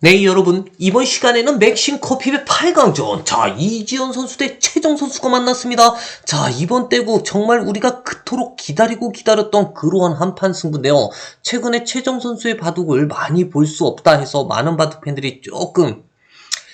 네, 여러분. 이번 시간에는 맥심 커피의 8강전. 자, 이지연 선수 대 최정 선수가 만났습니다. 자, 이번 대국 정말 우리가 그토록 기다리고 기다렸던 그러한 한판 승부인데요. 최근에 최정 선수의 바둑을 많이 볼 수 없다 해서 많은 바둑 팬들이 조금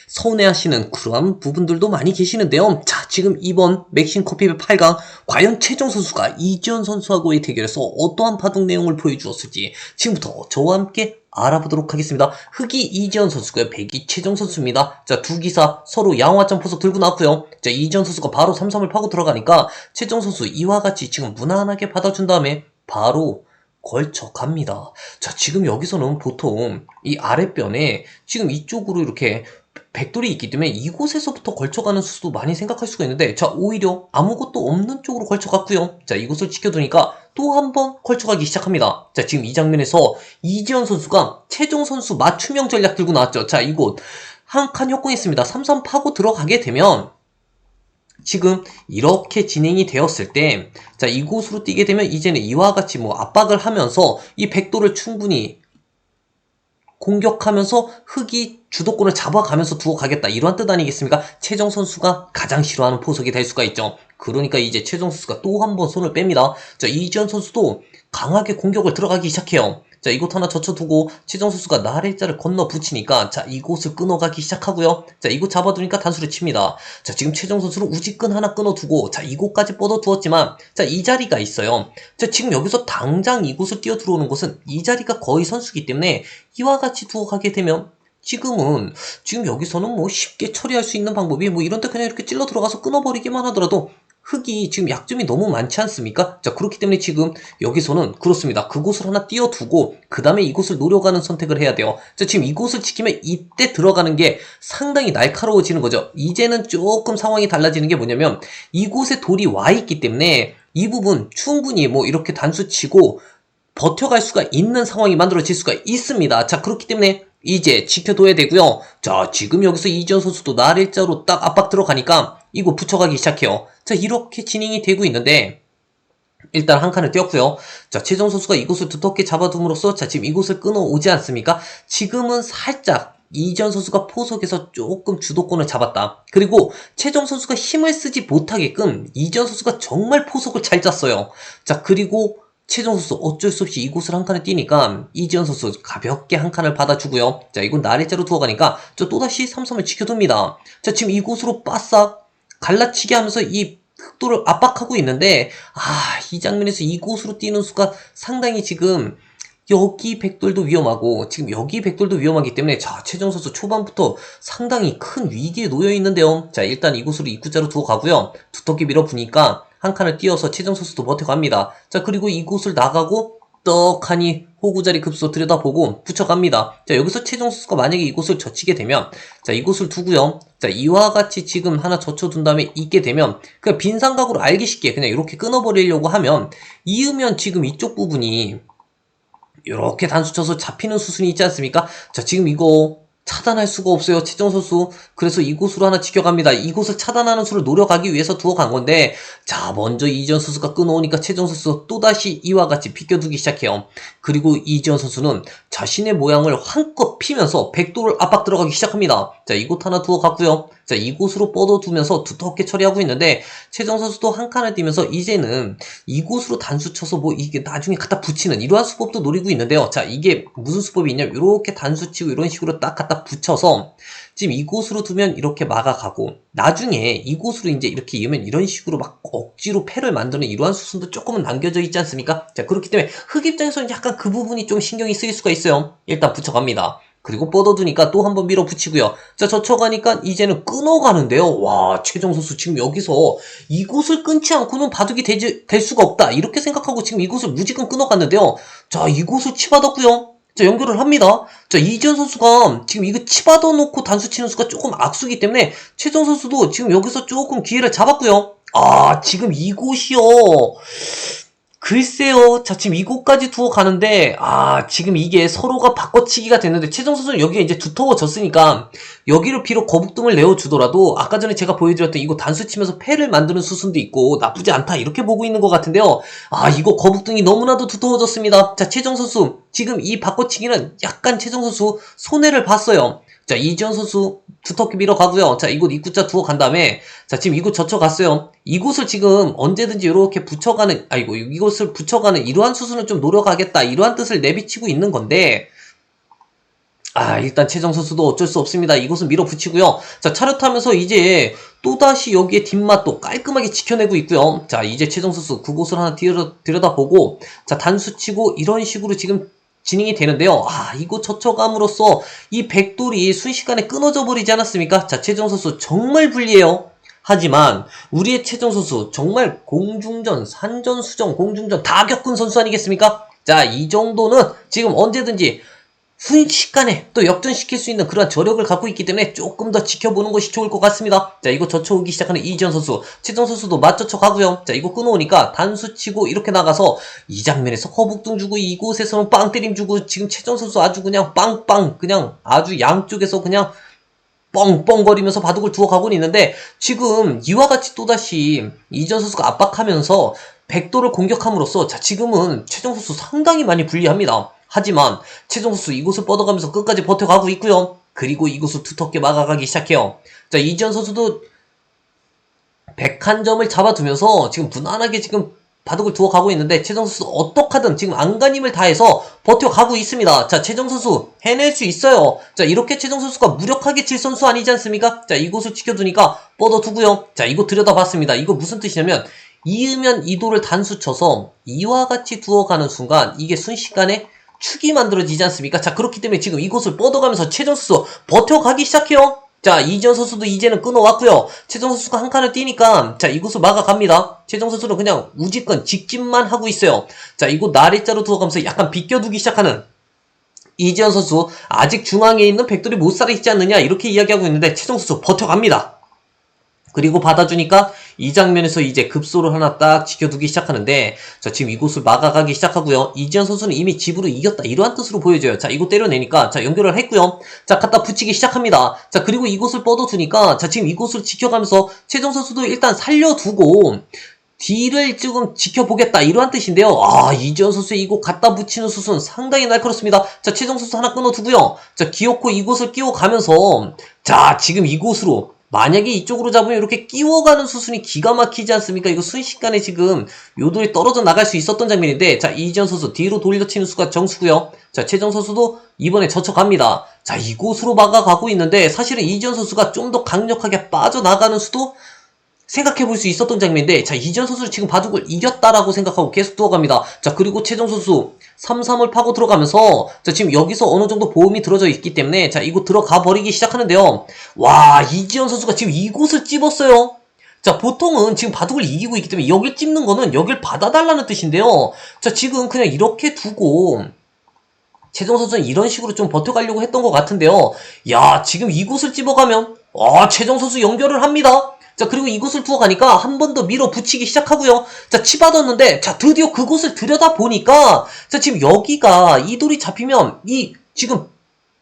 서운해하시는 그러한 부분들도 많이 계시는데요. 자, 지금 이번 맥심 커피의 8강 과연 최정 선수가 이지연 선수하고의 대결에서 어떠한 바둑 내용을 보여주었을지 지금부터 저와 함께 알아보도록 하겠습니다. 흑이 이지연 선수고요. 백이 최정 선수입니다. 자, 두 기사 서로 양화점 포석 들고 나왔고요. 자, 이지연 선수가 바로 3-3을 파고 들어가니까 최정 선수 이와 같이 지금 무난하게 받아준 다음에 바로 걸쳐 갑니다. 자, 지금 여기서는 보통 이 아랫변에 지금 이쪽으로 이렇게 백돌이 있기 때문에 이곳에서부터 걸쳐가는 수도 많이 생각할 수가 있는데 자 오히려 아무것도 없는 쪽으로 걸쳐갔고요. 자 이곳을 지켜두니까 또 한 번 걸쳐가기 시작합니다. 자 지금 이 장면에서 이지현 선수가 최종 선수 맞춤형 전략 들고 나왔죠. 자 이곳 한 칸 협공했습니다. 3-3 파고 들어가게 되면 지금 이렇게 진행이 되었을 때, 자, 이곳으로 뛰게 되면 이제는 이와 같이 뭐 압박을 하면서 이 백도를 충분히 공격하면서 흑이 주도권을 잡아가면서 두어 가겠다 이러한 뜻 아니겠습니까? 최정 선수가 가장 싫어하는 포석이 될 수가 있죠. 그러니까 이제 최정 선수가 또 한 번 손을 뺍니다. 자 이지현 선수도 강하게 공격을 들어가기 시작해요. 자 이곳 하나 젖혀두고 최정 선수가 나래자를 건너 붙이니까 자 이곳을 끊어가기 시작하고요. 자 이곳 잡아두니까 단수를 칩니다. 자 지금 최정 선수는 우지끈 하나 끊어두고 자 이곳까지 뻗어두었지만 자 이 자리가 있어요. 자 지금 여기서 당장 이곳을 뛰어 들어오는 것은 이 자리가 거의 선수기 때문에 이와 같이 두어 가게 되면 지금은 지금 여기서는 뭐 쉽게 처리할 수 있는 방법이 뭐 이런 데 그냥 이렇게 찔러 들어가서 끊어버리기만 하더라도 흙이 지금 약점이 너무 많지 않습니까? 자 그렇기 때문에 지금 여기서는 그렇습니다. 그곳을 하나 띄워두고 그 다음에 이곳을 노려가는 선택을 해야 돼요. 자 지금 이곳을 지키면 이때 들어가는 게 상당히 날카로워지는 거죠. 이제는 조금 상황이 달라지는 게 뭐냐면 이곳에 돌이 와 있기 때문에 이 부분 충분히 뭐 이렇게 단수 치고 버텨갈 수가 있는 상황이 만들어질 수가 있습니다. 자 그렇기 때문에 이제 지켜둬야 되고요. 자, 지금 여기서 이지현 선수도 나일자로 딱 압박 들어가니까 이거 붙여가기 시작해요. 자, 이렇게 진행이 되고 있는데 일단 한 칸을 띄었고요. 자, 최정 선수가 이곳을 두텁게 잡아둠으로써 자, 지금 이곳을 끊어오지 않습니까? 지금은 살짝 이지현 선수가 포석에서 조금 주도권을 잡았다. 그리고 최정 선수가 힘을 쓰지 못하게끔 이지현 선수가 정말 포석을 잘 짰어요. 자, 그리고 최종 선수 어쩔 수 없이 이곳을 한 칸을 뛰니까 이지현 선수 가볍게 한 칸을 받아주고요. 자 이건 나래자로 두어가니까 저 또다시 삼성을 지켜둡니다. 자 지금 이곳으로 바싹 갈라치기 하면서 이 흑도를 압박하고 있는데 아 이 장면에서 이곳으로 뛰는 수가 상당히 지금 여기 백돌도 위험하고 지금 여기 백돌도 위험하기 때문에 자 최정 선수 초반부터 상당히 큰 위기에 놓여 있는데요. 자 일단 이곳으로 입구자로 두어 가고요. 두텁게 밀어보니까 한 칸을 띄어서 최정 선수도 버텨갑니다. 자 그리고 이곳을 나가고 떡하니 호구자리 급소 들여다보고 붙여갑니다. 자 여기서 최정 선수가 만약에 이곳을 젖히게 되면 자 이곳을 두고요. 자 이와 같이 지금 하나 젖혀둔 다음에 있게 되면 그냥 빈 삼각으로 알기 쉽게 그냥 이렇게 끊어버리려고 하면 이으면 지금 이쪽 부분이 이렇게 단수 쳐서 잡히는 수순이 있지 않습니까? 자 지금 이거 차단할 수가 없어요. 최정 선수. 그래서 이곳으로 하나 지켜갑니다. 이곳을 차단하는 수를 노려가기 위해서 두어 간 건데, 자, 먼저 이지현 선수가 끊어오니까 최정 선수 또다시 이와 같이 비껴두기 시작해요. 그리고 이지현 선수는 자신의 모양을 한껏 피면서 백도를 압박 들어가기 시작합니다. 자, 이곳 하나 두어 갔고요. 자, 이곳으로 뻗어두면서 두텁게 처리하고 있는데, 최정 선수도 한 칸을 뛰면서 이제는 이곳으로 단수 쳐서 뭐 이게 나중에 갖다 붙이는 이러한 수법도 노리고 있는데요. 자, 이게 무슨 수법이 있냐면, 이렇게 단수 치고 이런 식으로 딱 갖다 붙여서 지금 이곳으로 두면 이렇게 막아가고 나중에 이곳으로 이제 이렇게 이으면 이런 식으로 막 억지로 패를 만드는 이러한 수순도 조금은 남겨져 있지 않습니까? 자 그렇기 때문에 흑 입장에서는 약간 그 부분이 좀 신경이 쓰일 수가 있어요. 일단 붙여갑니다. 그리고 뻗어두니까 또 한번 밀어붙이고요. 자, 젖혀가니까 이제는 끊어가는데요. 와, 최정 선수 지금 여기서 이곳을 끊지 않고는 바둑이 되지, 될 수가 없다. 이렇게 생각하고 지금 이곳을 무지끔 끊어갔는데요. 자, 이곳을 치받았고요. 자, 연결을 합니다. 자, 이지현 선수가 지금 이거 치받아 놓고 단수 치는 수가 조금 악수기 때문에 최정 선수도 지금 여기서 조금 기회를 잡았고요. 아, 지금 이곳이요. 글쎄요. 자, 지금 이곳까지 두어 가는데, 아, 지금 이게 서로가 바꿔치기가 됐는데, 최정 선수는 여기가 이제 두터워졌으니까, 여기를 비록 거북등을 내어주더라도, 아까 전에 제가 보여드렸던 이거 단수 치면서 패를 만드는 수순도 있고, 나쁘지 않다. 이렇게 보고 있는 것 같은데요. 아, 이거 거북등이 너무나도 두터워졌습니다. 자, 최정 선수. 지금 이 바꿔치기는 약간 최정 선수 손해를 봤어요. 자, 이지현 선수 두텁게 밀어 가고요. 자, 이곳 입구자 두어 간 다음에 자, 지금 이곳 젖혀갔어요. 이곳을 지금 언제든지 이렇게 붙여가는 아이고 이곳을 붙여가는 이러한 수순을 좀 노려가겠다. 이러한 뜻을 내비치고 있는 건데 아, 일단 최정 선수도 어쩔 수 없습니다. 이곳은 밀어붙이고요. 자, 차렷하면서 이제 또다시 여기에 뒷맛도 깔끔하게 지켜내고 있고요. 자, 이제 최정 선수 그곳을 하나 들여, 들여다보고 자, 단수치고 이런 식으로 지금 진행이 되는데요. 아, 이곳 젖혀감으로써 이 백돌이 순식간에 끊어져 버리지 않았습니까? 자, 최정 선수 정말 불리해요. 하지만 우리의 최정 선수 정말 공중전, 산전, 수정, 공중전 다 겪은 선수 아니겠습니까? 자, 이 정도는 지금 언제든지 순식간에 또 역전시킬 수 있는 그런 저력을 갖고 있기 때문에 조금 더 지켜보는 것이 좋을 것 같습니다. 자, 이거 젖혀오기 시작하는 이지현 선수. 최정 선수도 맞젖혀 가고요. 자, 이거 끊어오니까 단수 치고 이렇게 나가서 이 장면에서 허북등 주고 이곳에서는 빵 때림 주고 지금 최정 선수 아주 그냥 빵빵 그냥 아주 양쪽에서 그냥 뻥뻥거리면서 바둑을 두어 가고 있는데 지금 이와 같이 또다시 이지현 선수가 압박하면서 백도를 공격함으로써 자 지금은 최정 선수 상당히 많이 불리합니다. 하지만 최정 선수 이곳을 뻗어가면서 끝까지 버텨가고 있고요. 그리고 이곳을 두텁게 막아가기 시작해요. 자 이지현 선수도 101점을 잡아두면서 지금 무난하게 지금 바둑을 두어 가고 있는데 최정 선수 어떡하든 지금 안간힘을 다해서 버텨가고 있습니다. 자 최정 선수 해낼 수 있어요. 자 이렇게 최정 선수가 무력하게 질 선수 아니지 않습니까? 자 이곳을 지켜두니까 뻗어두고요. 자 이거 들여다봤습니다. 이거 무슨 뜻이냐면 이으면 이도를 단수 쳐서 이와 같이 두어가는 순간 이게 순식간에 축이 만들어지지 않습니까? 자 그렇기 때문에 지금 이곳을 뻗어가면서 최정 선수 버텨가기 시작해요. 자, 이지현 선수도 이제는 끊어왔고요. 최정 선수가 한 칸을 뛰니까 자, 이곳을 막아갑니다. 최정 선수는 그냥 우직건 직진만 하고 있어요. 자, 이곳 나래자로 두어가면서 약간 비껴두기 시작하는 이지현 선수 아직 중앙에 있는 백돌이 못 살아 있지 않느냐 이렇게 이야기하고 있는데 최정 선수 버텨갑니다. 그리고 받아주니까 이 장면에서 이제 급소를 하나 딱 지켜두기 시작하는데 자 지금 이곳을 막아가기 시작하고요 이지현 선수는 이미 집으로 이겼다 이러한 뜻으로 보여져요 자 이곳 때려내니까 자 연결을 했고요 자 갖다 붙이기 시작합니다 자 그리고 이곳을 뻗어두니까 자 지금 이곳을 지켜가면서 최정 선수도 일단 살려두고 뒤를 조금 지켜보겠다 이러한 뜻인데요. 아 이지현 선수의 이곳 갖다 붙이는 수순 상당히 날카롭습니다. 자 최정 선수 하나 끊어두고요. 자 기어코 이곳을 끼워 가면서 자 지금 이곳으로 만약에 이쪽으로 잡으면 이렇게 끼워가는 수순이 기가 막히지 않습니까? 이거 순식간에 지금 요돌이 떨어져 나갈 수 있었던 장면인데 자 이지현 선수 뒤로 돌려치는 수가 정수고요. 자 최정 선수도 이번에 젖혀갑니다. 자 이곳으로 막아가고 있는데 사실은 이지현 선수가 좀 더 강력하게 빠져나가는 수도 생각해 볼 수 있었던 장면인데 자 이지현 선수 지금 바둑을 이겼다라고 생각하고 계속 두어갑니다. 자 그리고 최정 선수 3-3을 파고 들어가면서 자 지금 여기서 어느 정도 보험이 들어져 있기 때문에 자 이곳 들어가 버리기 시작하는데요. 와 이지현 선수가 지금 이곳을 찝었어요. 자 보통은 지금 바둑을 이기고 있기 때문에 여길 찝는 거는 여길 받아달라는 뜻인데요. 자 지금 그냥 이렇게 두고 최정 선수는 이런 식으로 좀 버텨가려고 했던 것 같은데요. 야 지금 이곳을 찝어가면 아 최정 선수 연결을 합니다. 자, 그리고 이곳을 두어 가니까 한 번 더 밀어붙이기 시작하고요. 자, 치받았는데, 자, 드디어 그곳을 들여다 보니까, 자, 지금 여기가 이 돌이 잡히면, 이, 지금,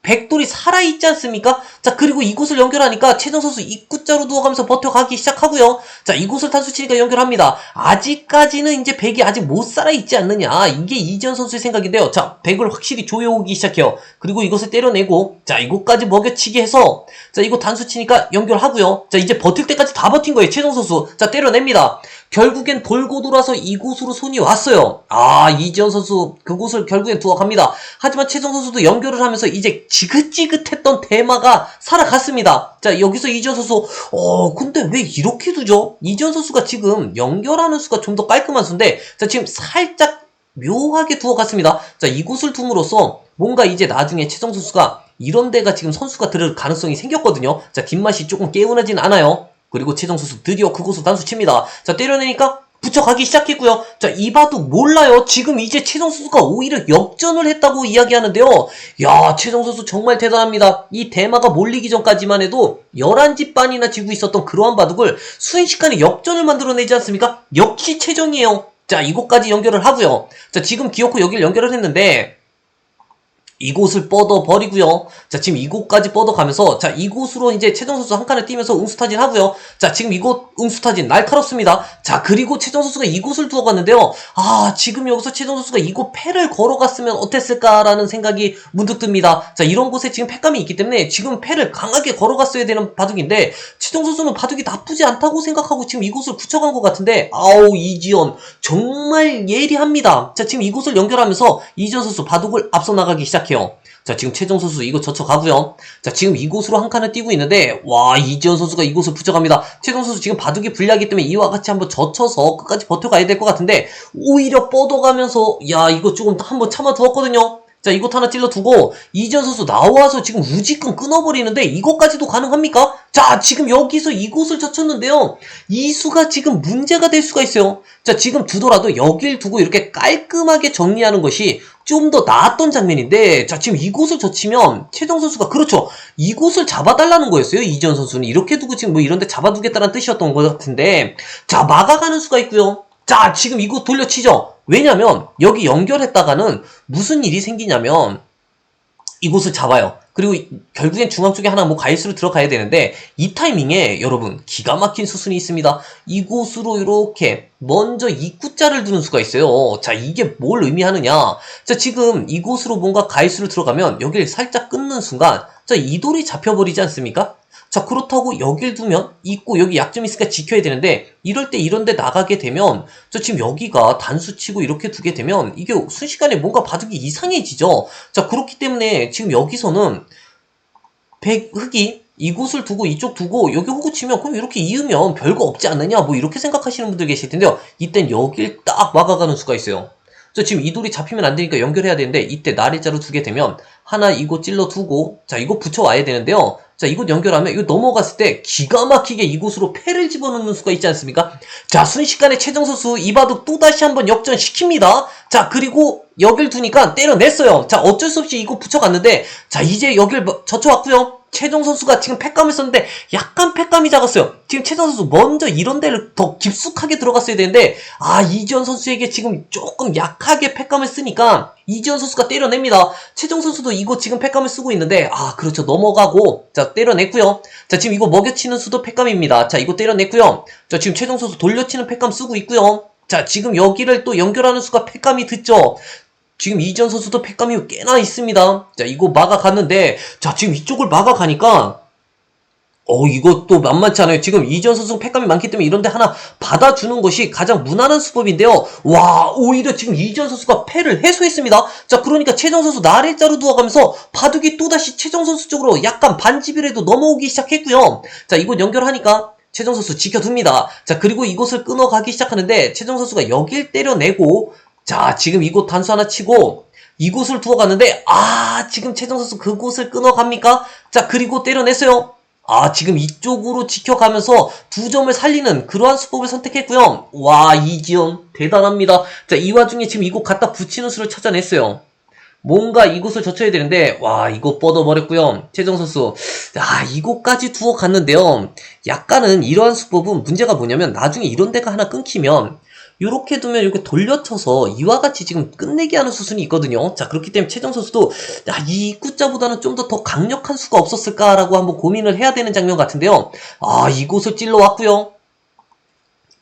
백돌이 살아있지 않습니까? 자, 그리고 이곳을 연결하니까 최정 선수 입구자로 누워가면서 버텨가기 시작하고요. 자, 이곳을 단수치니까 연결합니다. 아직까지는 이제 백이 아직 못 살아있지 않느냐. 이게 이지현 선수의 생각인데요. 자, 백을 확실히 조여오기 시작해요. 그리고 이것을 때려내고, 자, 이곳까지 먹여치기 해서, 자, 이거 단수치니까 연결하고요. 자, 이제 버틸 때까지 다 버틴 거예요. 최정 선수. 자, 때려냅니다. 결국엔 돌고 돌아서 이곳으로 손이 왔어요. 아, 이지현 선수 그곳을 결국엔 두어 갑니다. 하지만 최정 선수도 연결을 하면서 이제 지긋지긋했던 테마가 살아갔습니다. 자, 여기서 이지현 선수, 어, 근데 왜 이렇게 두죠? 이지현 선수가 지금 연결하는 수가 좀 더 깔끔한 수인데, 자, 지금 살짝 묘하게 두어 갔습니다. 자, 이곳을 둠으로써 뭔가 이제 나중에 최정 선수가 이런 데가 지금 선수가 들을 가능성이 생겼거든요. 자, 뒷맛이 조금 개운하진 않아요. 그리고 최정 선수 드디어 그곳을 단수 칩니다. 자, 때려내니까 붙여가기 시작했고요. 자, 이바도 몰라요. 지금 이제 최정 선수가 오히려 역전을 했다고 이야기하는데요. 야, 최정 선수 정말 대단합니다. 이 대마가 몰리기 전까지만 해도 11집 반이나 지고 있었던 그러한 바둑을 순식간에 역전을 만들어내지 않습니까? 역시 최정이에요. 자, 이곳까지 연결을 하고요. 자, 지금 기어코 여기를 연결을 했는데 이곳을 뻗어 버리고요. 자, 지금 이곳까지 뻗어 가면서 자, 이곳으로 이제 최정 선수 한 칸을 뛰면서 응수타진 하고요. 자, 지금 이곳 응수타진 날카롭습니다. 자, 그리고 최정 선수가 이곳을 두어 갔는데요. 아, 지금 여기서 최정 선수가 이곳 패를 걸어 갔으면 어땠을까라는 생각이 문득 듭니다. 자, 이런 곳에 지금 패감이 있기 때문에 지금 패를 강하게 걸어 갔어야 되는 바둑인데 최정 선수는 바둑이 나쁘지 않다고 생각하고 지금 이곳을 붙여간 것 같은데 아우 이지연 정말 예리합니다. 자, 지금 이곳을 연결하면서 이지연 선수 바둑을 앞서 나가기 시작해 요. 자, 지금 최정 선수 이곳 젖혀가고요. 자, 지금 이곳으로 한 칸을 뛰고 있는데, 와, 이지연 선수가 이곳을 붙여갑니다. 최정 선수 지금 바둑이 불리하기 때문에 이와 같이 한번 젖혀서 끝까지 버텨가야 될 것 같은데, 오히려 뻗어가면서, 야, 이거 조금 한번 참아두었거든요. 자, 이곳 하나 찔러두고, 이지연 선수 나와서 지금 우지끈 끊어버리는데, 이것까지도 가능합니까? 자, 지금 여기서 이곳을 젖혔는데요. 이 수가 지금 문제가 될 수가 있어요. 자, 지금 두더라도 여길 두고 이렇게 깔끔하게 정리하는 것이 좀 더 나았던 장면인데, 자, 지금 이곳을 젖히면, 최정 선수가, 그렇죠. 이곳을 잡아달라는 거였어요. 이지연 선수는. 이렇게 두고 지금 뭐 이런데 잡아두겠다는 뜻이었던 것 같은데, 자, 막아가는 수가 있고요. 자, 지금 이곳 돌려치죠. 왜냐면, 여기 연결했다가는 무슨 일이 생기냐면, 이곳을 잡아요. 그리고 이- 결국엔 중앙 쪽에 하나 뭐 가이스로 들어가야 되는데 이 타이밍에 여러분 기가 막힌 수순이 있습니다. 이곳으로 이렇게 먼저 입구자를 두는 수가 있어요. 자 이게 뭘 의미하느냐? 자 지금 이곳으로 뭔가 가이스로 들어가면 여기를 살짝 끊는 순간 자 이 돌이 잡혀버리지 않습니까? 자 그렇다고 여길 두면 있고 여기 약점 있으니까 지켜야 되는데 이럴 때 이런 데 나가게 되면 저 지금 여기가 단수 치고 이렇게 두게 되면 이게 순식간에 뭔가 바둑이 이상해지죠. 자 그렇기 때문에 지금 여기서는 백 흑이 이곳을 두고 이쪽 두고 여기 호구 치면 그럼 이렇게 이으면 별거 없지 않느냐 뭐 이렇게 생각하시는 분들 계실 텐데요. 이땐 여길 딱 막아가는 수가 있어요. 저 지금 이 돌이 잡히면 안 되니까 연결해야 되는데 이때 나래자로 두게 되면 하나 이곳 찔러 두고 자 이거 붙여와야 되는데요. 자 이곳 연결하면 이거 넘어갔을 때 기가 막히게 이곳으로 패를 집어넣는 수가 있지 않습니까? 자 순식간에 최정 선수 이바둑 또다시 한번 역전시킵니다. 자 그리고 여길 두니까 때려냈어요. 자 어쩔 수 없이 이거 붙여갔는데 자 이제 여길 뭐- 젖혀왔고요. 최정 선수가 지금 패감을 썼는데 약간 패감이 작았어요. 지금 최정 선수 먼저 이런 데를 더 깊숙하게 들어갔어야 되는데 아 이지원 선수에게 지금 조금 약하게 패감을 쓰니까 이지원 선수가 때려냅니다. 최정 선수도 이거 지금 패감을 쓰고 있는데 아 그렇죠 넘어가고 자 때려냈고요. 자 지금 이거 먹여치는 수도 패감입니다. 자 이거 때려냈고요. 자 지금 최정 선수 돌려치는 패감 쓰고 있고요. 자 지금 여기를 또 연결하는 수가 패감이 듣죠. 지금 이지원 선수도 패감이 꽤나 있습니다. 자, 이거 막아갔는데, 자, 지금 이쪽을 막아가니까, 어, 이것도 만만치 않아요. 지금 이지원 선수 패감이 많기 때문에 이런데 하나 받아주는 것이 가장 무난한 수법인데요. 와, 오히려 지금 이지원 선수가 패를 해소했습니다. 자, 그러니까 최정 선수 나래자로 두어가면서 바둑이 또다시 최정 선수 쪽으로 약간 반집이라도 넘어오기 시작했고요. 자, 이곳 연결하니까 최정 선수 지켜둡니다. 자, 그리고 이곳을 끊어가기 시작하는데 최정 선수가 여길 때려내고 자, 지금 이곳 단수 하나 치고 이곳을 두어 갔는데 아, 지금 최정 선수 그곳을 끊어 갑니까? 자, 그리고 때려냈어요. 아, 지금 이쪽으로 지켜가면서 두 점을 살리는 그러한 수법을 선택했고요. 와, 이지연 대단합니다. 자, 이 와중에 지금 이곳 갖다 붙이는 수를 찾아냈어요. 뭔가 이곳을 젖혀야 되는데 와 이곳 뻗어버렸고요 최정 선수 아 이곳까지 두어 갔는데요 약간은 이러한 수법은 문제가 뭐냐면 나중에 이런 데가 하나 끊기면 이렇게 두면 이렇게 돌려쳐서 이와 같이 지금 끝내기 하는 수순이 있거든요. 자 그렇기 때문에 최정 선수도 야, 이 입구자보다는 좀 더 더 강력한 수가 없었을까라고 한번 고민을 해야 되는 장면 같은데요. 아 이곳을 찔러 왔고요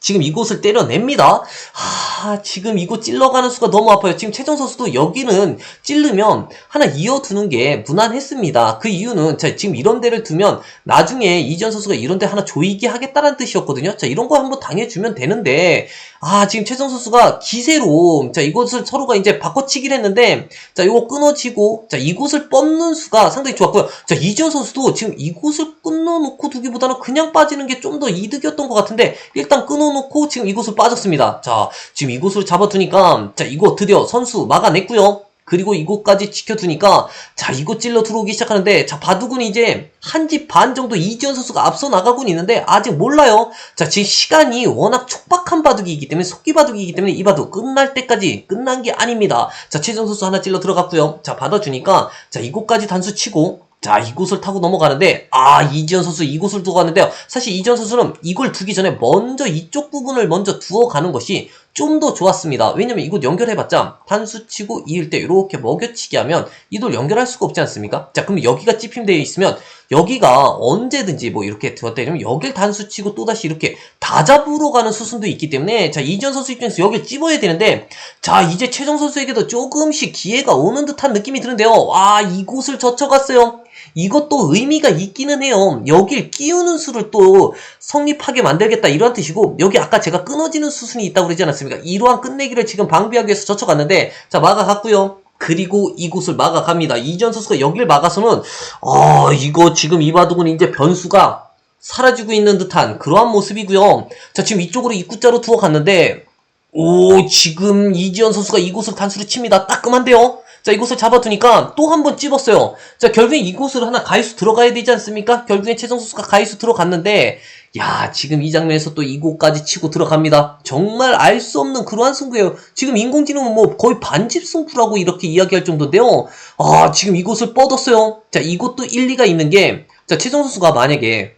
지금 이곳을 때려냅니다. 아, 지금 이곳 찔러가는 수가 너무 아파요. 지금 최정 선수도 여기는 찌르면 하나 이어두는 게 무난했습니다. 그 이유는 자, 지금 이런 데를 두면 나중에 이지현 선수가 이런 데 하나 조이게 하겠다는 뜻이었거든요. 자, 이런 거 한번 당해주면 되는데 아, 지금 최정 선수가 기세로 자, 이곳을 서로가 이제 바꿔치기를 했는데 자, 이거 끊어지고 자, 이곳을 뻗는 수가 상당히 좋았고요. 자, 이지현 선수도 지금 이곳을 끊어놓고 두기보다는 그냥 빠지는 게 좀 더 이득이었던 것 같은데 일단 끊어놓고 지금 이곳을 빠졌습니다. 자, 지금 이곳으로 잡아두니까 자, 이거 드디어 선수 막아냈고요. 그리고 이곳까지 지켜두니까 자 이곳 찔러 들어오기 시작하는데 자 바둑은 이제 한 집 반 정도 이지현 선수가 앞서 나가곤 있는데 아직 몰라요 자 지금 시간이 워낙 촉박한 바둑이기 때문에 속기 바둑이기 때문에 이 바둑 끝날 때까지 끝난 게 아닙니다 자 최정 선수 하나 찔러 들어갔고요 자 받아주니까 자 이곳까지 단수 치고 자, 이곳을 타고 넘어가는데, 아, 이지현 선수 이곳을 두고 가는데요. 사실 이지현 선수는 이걸 두기 전에 먼저 이쪽 부분을 먼저 두어 가는 것이 좀 더 좋았습니다. 왜냐면 이곳 연결해봤자 단수 치고 이을 때 이렇게 먹여치기 하면 이 돌 연결할 수가 없지 않습니까? 자, 그럼 여기가 찝힘되어 있으면 여기가 언제든지 뭐 이렇게 들었다 이러면 여길 단수 치고 또다시 이렇게 다 잡으러 가는 수순도 있기 때문에 자, 이지현 선수 입장에서 여길 찝어야 되는데 자, 이제 최정 선수에게도 조금씩 기회가 오는 듯한 느낌이 드는데요. 와, 이곳을 젖혀갔어요. 이것도 의미가 있기는 해요. 여길 끼우는 수를 또 성립하게 만들겠다 이런 뜻이고 여기 아까 제가 끊어지는 수순이 있다고 그러지 않았습니까? 이러한 끝내기를 지금 방비하기 위해서 젖혀갔는데 자 막아갔고요. 그리고 이곳을 막아갑니다. 이전 선수가 여길 막아서는 어 이거 지금 이바둑은 이제 변수가 사라지고 있는 듯한 그러한 모습이고요. 자 지금 이쪽으로 입구자로 두어 갔는데 오 지금 이지현 선수가 이곳을 단수를 칩니다. 따끔한데요. 자 이곳을 잡아두니까 또 한 번 찝었어요. 자 결국엔 이곳을 하나 가이수 들어가야 되지 않습니까? 결국엔 최정 선수가 가이수 들어갔는데 야 지금 이 장면에서 또 이곳까지 치고 들어갑니다. 정말 알 수 없는 그러한 승부예요. 지금 인공지능은 뭐 거의 반집 승부라고 이렇게 이야기할 정도인데요. 아 지금 이곳을 뻗었어요. 자 이곳도 일리가 있는 게 자 최정 선수가 만약에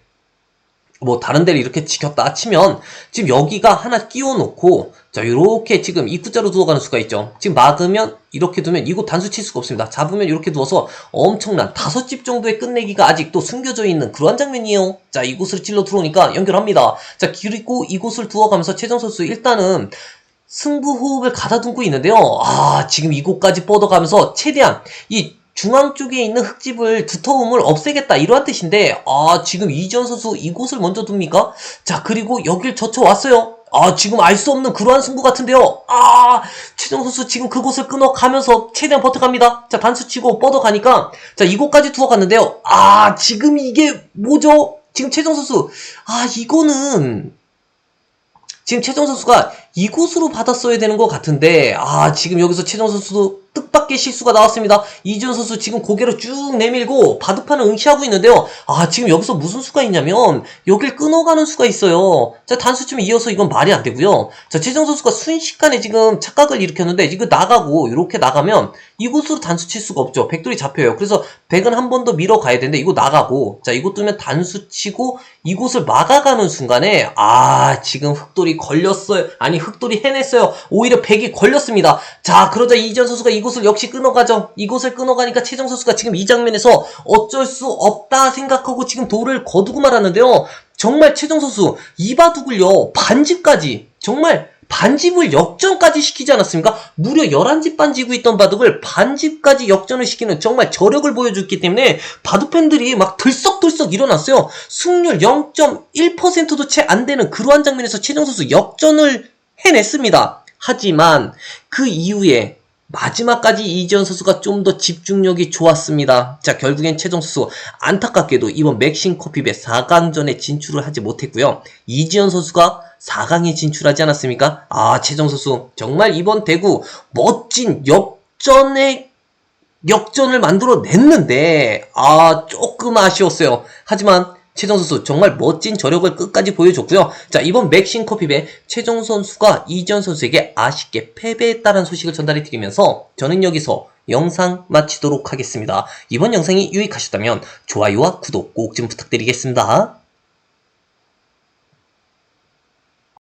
뭐 다른 데를 이렇게 지켰다 치면 지금 여기가 하나 끼워놓고 자 이렇게 지금 입구자로 두어가는 수가 있죠. 지금 막으면 이렇게 두면 이곳 단수 칠 수가 없습니다. 잡으면 이렇게 두어서 엄청난 다섯 집 정도의 끝내기가 아직도 숨겨져 있는 그러한 장면이에요. 자 이곳을 찔러 들어오니까 연결합니다. 자 그리고 이곳을 두어가면서 최정 선수 일단은 승부 호흡을 가다듬고 있는데요. 아 지금 이곳까지 뻗어가면서 최대한 이 중앙 쪽에 있는 흙집을 두터움을 없애겠다. 이러한 뜻인데 아 지금 이지현 선수 이곳을 먼저 둡니까? 자 그리고 여길 젖혀왔어요. 아 지금 알 수 없는 그러한 승부 같은데요. 아 최정 선수 지금 그곳을 끊어가면서 최대한 버텨갑니다. 자 단수 치고 뻗어가니까. 자 이곳까지 두어갔는데요. 아 지금 이게 뭐죠? 지금 최정 선수. 아 이거는 지금 최정 선수가 이곳으로 받았어야 되는 것 같은데 아 지금 여기서 최정 선수도 뜻밖의 실수가 나왔습니다. 이지훈 선수 지금 고개를 쭉 내밀고 바둑판을 응시하고 있는데요. 아 지금 여기서 무슨 수가 있냐면 여길 끊어가는 수가 있어요. 자 단수쯤 이어서 이건 말이 안 되고요. 자 최정 선수가 순식간에 지금 착각을 일으켰는데 이거 나가고 이렇게 나가면 이곳으로 단수 칠 수가 없죠. 백돌이 잡혀요. 그래서 백은 한 번 더 밀어가야 되는데 이거 나가고 자 이곳 두면 단수 치고 이곳을 막아가는 순간에 아 지금 흑돌이 걸렸어요. 아니 흑돌이 해냈어요. 오히려 백이 걸렸습니다. 자 그러자 이지현 선수가 이 곳을 역시 끊어가죠. 이곳을 끊어가니까 최정 선수가 지금 이 장면에서 어쩔 수 없다 생각하고 지금 돌을 거두고 말았는데요. 정말 최정 선수 이바둑을요 반집까지 정말 반집을 역전까지 시키지 않았습니까? 무려 11집 반지고 있던 바둑을 반집까지 역전을 시키는 정말 저력을 보여줬기 때문에 바둑 팬들이 막 들썩들썩 일어났어요. 승률 0.1%도 채 안 되는 그러한 장면에서 최정 선수 역전을 해냈습니다. 하지만 그 이후에 마지막까지 이지현 선수가 좀 더 집중력이 좋았습니다. 자, 결국엔 최정 선수 안타깝게도 이번 맥신 커피배 4강전에 진출을 하지 못했고요. 이지현 선수가 4강에 진출하지 않았습니까? 아, 최정 선수 정말 이번 대구 멋진 역전의 역전을 만들어 냈는데 아, 조금 아쉬웠어요. 하지만 최정 선수 정말 멋진 저력을 끝까지 보여줬고요. 자 이번 맥신 커피배 최정 선수가 이지현 선수에게 아쉽게 패배했다는 소식을 전달해 드리면서 저는 여기서 영상 마치도록 하겠습니다. 이번 영상이 유익하셨다면 좋아요와 구독 꼭 좀 부탁드리겠습니다.